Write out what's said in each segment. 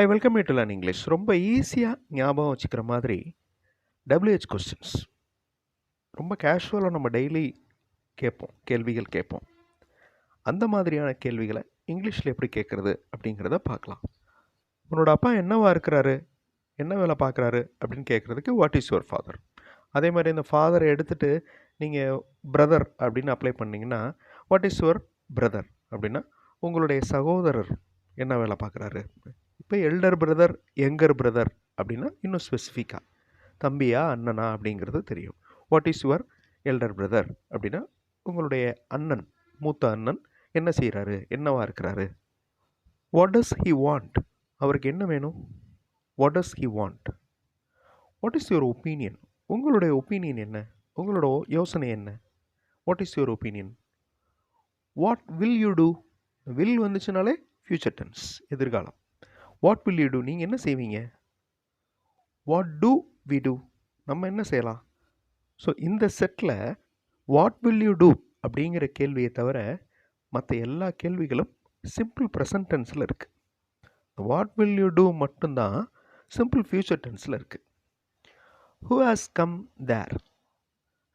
I welcome you to learn English ரொம்ப ஈஸியாக ஞாபகம் வச்சுக்கிற மாதிரி டபிள்யூஹெச் கொஸ்டின்ஸ் ரொம்ப கேஷுவலாக நம்ம டெய்லி கேட்போம் கேள்விகள் கேட்போம். அந்த மாதிரியான கேள்விகளை இங்கிலீஷில் எப்படி கேட்குறது அப்படிங்கிறத பார்க்கலாம். உன்னோட அப்பா என்னவா இருக்கிறாரு? என்ன வேலை பார்க்குறாரு? அப்படின்னு கேட்குறதுக்கு வாட் இஸ் யுவர் ஃபாதர் அதே மாதிரி இந்த ஃபாதரை எடுத்துகிட்டு நீங்கள் பிரதர் அப்படின்னு அப்ளை பண்ணிங்கன்னா வாட் இஸ் யுவர் பிரதர் அப்படின்னா உங்களுடைய சகோதரர் என்ன வேலை பார்க்குறாரு? இப்போ எல்டர் பிரதர் யங்கர் பிரதர் அப்படின்னா இன்னும் ஸ்பெசிஃபிக்காக தம்பியா அண்ணனா அப்படிங்கிறது தெரியும். What is your elder brother அப்படின்னா உங்களுடைய அண்ணன் மூத்த அண்ணன் என்ன செய்கிறாரு என்னவா இருக்கிறாரு? வாட் டஸ் ஹி வாண்ட் அவருக்கு என்ன வேணும்? What does he want what is your opinion உங்களுடைய ஒப்பீனியன் என்ன? உங்களோட யோசனை என்ன? What is your opinion what will you do will வந்துச்சுனாலே future tense எதிர்காலம். வாட் வில் யூ டூ நீங்கள் என்ன செய்வீங்க? வாட் டூ வி டூ நம்ம என்ன செய்யலாம்? ஸோ இந்த செட்டில் வாட் வில் யூ டூ அப்படிங்கிற கேள்வியை தவிர மற்ற எல்லா கேள்விகளும் சிம்பிள் ப்ரெசன்ட் டென்ஸில் இருக்குது வாட் வில் யூ டூ மட்டும்தான் சிம்பிள் ஃப்யூச்சர் டென்ஸில் இருக்குது ஹூ ஹாஸ் கம் தேர்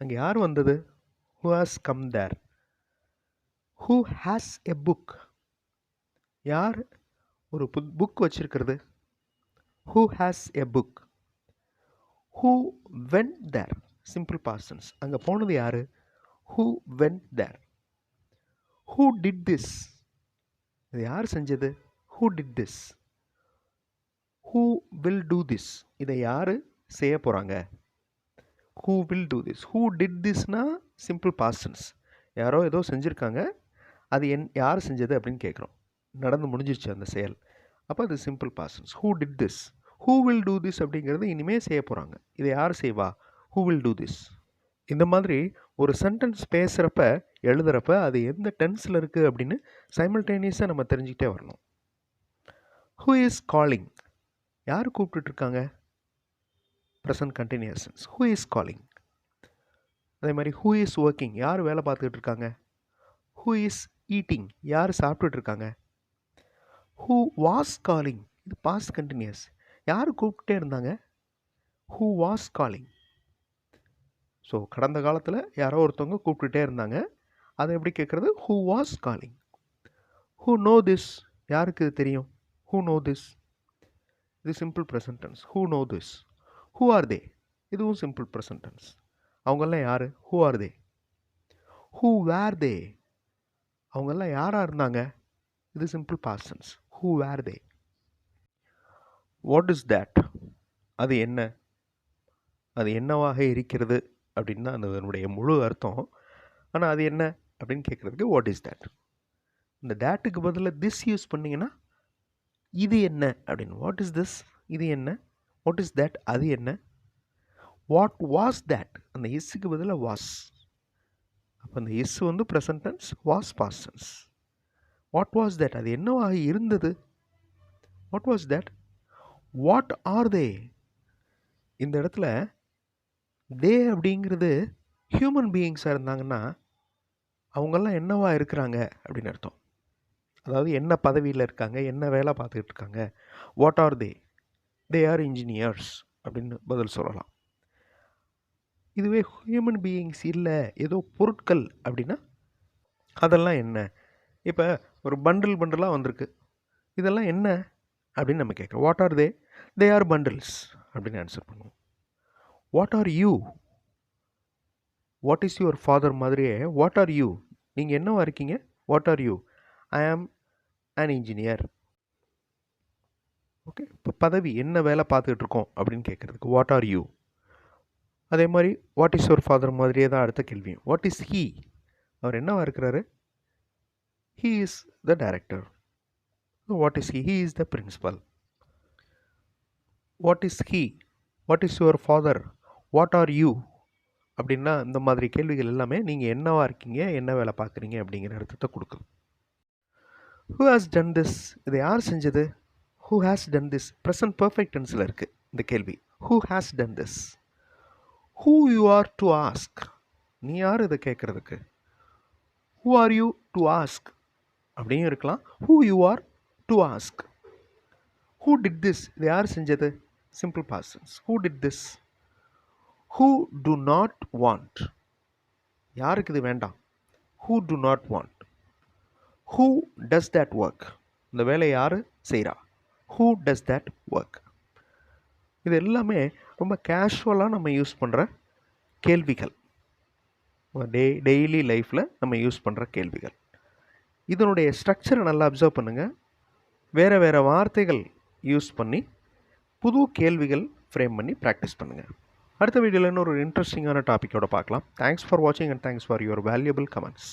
அங்கே யார் வந்தது? Who has come there who has a book யார் ஒரு புக் புக் வச்சுருக்கிறது. Who has a book who went there simple past tense அங்கே போனது யார்? Who went there who did this இது யார் செஞ்சது? Who did this who will do this இதை யார் செய்ய போகிறாங்க who will do this who did Thisna simple past tense யாரோ ஏதோ செஞ்சுருக்காங்க. அது என் யார் செஞ்சது அப்படின்னு கேட்குறோம் நடந்து முடிஞ்சிருச்சு அந்த செயல். அப்போ அது simple past tense who did this who will do this அப்படிங்கிறது இனிமேல் செய்ய போகிறாங்க இதை யார் செய்வா? ஹூ வில் டூ திஸ் இந்த மாதிரி ஒரு சென்டென்ஸ் பேசுகிறப்ப எழுதுகிறப்ப அது எந்த டென்ஸில் இருக்குது அப்படின்னு சைமல்டேனியஸாக நம்ம தெரிஞ்சுக்கிட்டே வரணும். ஹூ இஸ் காலிங் யார் கூப்பிட்டுட்ருக்காங்க present continuous tense who is calling அதே மாதிரி ஹூ இஸ் ஒர்க்கிங் யார் வேலை பார்த்துக்கிட்டு இருக்காங்க? ஹூ இஸ் ஈட்டிங் யார் சாப்பிட்டுட்ருக்காங்க ஹூ வாஸ் காலிங் இது பாஸ்ட் கண்டினியூஸ் யார் கூப்பிட்டே இருந்தாங்க? ஹூ வாஸ் காலிங் ஸோ கடந்த காலத்தில் யாரோ ஒருத்தவங்க கூப்பிட்டுட்டே இருந்தாங்க. அதை எப்படி கேட்குறது who was calling who know this யாருக்கு இது தெரியும்? ஹூ நோ திஸ் இது simple present tense who know this who are they இதுவும் சிம்பிள் ப்ரெசன்டென்ஸ் அவங்கெல்லாம் யார்? Who are they who were they அவங்கெல்லாம் யாராக இருந்தாங்க? இது simple past tense who were they what is that அது என்ன? அது என்னவாக இருக்கிறது? அப்படின்னு தான் அதனுடைய முழு அர்த்தம். ஆனால் அது என்ன? அப்படின்னு கேட்குறதுக்கு வாட் இஸ் தேட் இந்த தேட்டுக்கு பதிலாக திஸ் யூஸ் பண்ணிங்கன்னா இது என்ன? அப்படின்னு வாட் இஸ் திஸ் இது என்ன? வாட் இஸ் தேட் அது என்ன? வாட் வாஸ் தேட் அந்த இஸ்ஸுக்கு பதிலாக வாஸ் அப்போ அந்த இஸ் வந்து present tense was past tense what was that அது என்னவாக இருந்தது? What was that what are they இந்த இடத்துல தே அப்படிங்கிறது ஹியூமன் பீயிங்ஸாக இருந்தாங்கன்னா அவங்கெல்லாம் என்னவா இருக்கிறாங்க அப்படின்னு அர்த்தம். அதாவது என்ன பதவியில் இருக்காங்க என்ன வேலை பார்த்துக்கிட்டு இருக்காங்க. What are they they are engineers அப்படின்னு பதில் சொல்லலாம். இதுவே ஹியூமன் பீயிங்ஸ் இல்லை ஏதோ பொருட்கள் அப்படின்னா அதெல்லாம் என்ன? இப்போ ஒரு பண்டில் பண்டிலாக வந்திருக்கு. இதெல்லாம் என்ன? அப்படின்னு நம்ம கேட்குறோம். What are they they are bundles அப்படின்னு ஆன்சர் பண்ணுவோம். What are you what is your father மாதிரியே வாட் ஆர் யூ நீங்கள் என்னவா இருக்கீங்க? வாட் ஆர் யூ ஐ ஆம் அன் இன்ஜினியர் ஓகே இப்போ பதவி என்ன வேலை பார்த்துக்கிட்டு இருக்கோம் அப்படின்னு கேட்குறதுக்கு வாட் ஆர் யூ அதே மாதிரி வாட் இஸ் யுவர் ஃபாதர் மாதிரியே தான் அடுத்த கேள்வியும். வாட் இஸ் ஹீ அவர் என்னவா இருக்கிறாரு? He is the director what is he? He is the principal. What is he what is your father what are you அப்படின்னா இந்த மாதிரி கேள்விகள் எல்லாமே நீங்கள் என்னவா இருக்கீங்க என்ன வேலை பார்க்குறீங்க அப்படிங்கிற அர்த்தத்தை கொடுக்குது ஹூ ஹாஸ் டன் திஸ் இதை யார் செஞ்சது? Who has done this present perfect டென்ஸில் இருக்குது இந்த கேள்வி. Who has done this who you are to ask நீ யார் இதை கேட்குறதுக்கு? Who are you to ask அப்படியும் இருக்கலாம். Who you are to ask who did this இது யார் செஞ்சது? Simple past tense who did this who do not want யாருக்கு இது வேண்டாம்? Who do not want who does that work இந்த வேலையை யார் செய்கிறா ஹூ டஸ் தட் ஒர்க் இது எல்லாமே ரொம்ப கேஷுவலாக நம்ம யூஸ் பண்ணுற கேள்விகள். டே டெய்லி லைஃப்பில் நம்ம யூஸ் பண்ணுற கேள்விகள். இதனுடைய ஸ்ட்ரக்சரை நல்லா அப்சர்வ் பண்ணுங்கள் வேறு வேறு வார்த்தைகள் யூஸ் பண்ணி புது கேள்விகள் ஃப்ரேம் பண்ணி ப்ராக்டிஸ் பண்ணுங்கள் அடுத்த வீடியோவில் இன்னொரு இன்ட்ரெஸ்டிங்கான டாப்பிக்கோட பார்க்கலாம். தேங்க்ஸ் ஃபார் வாட்சிங் and thanks for your valuable comments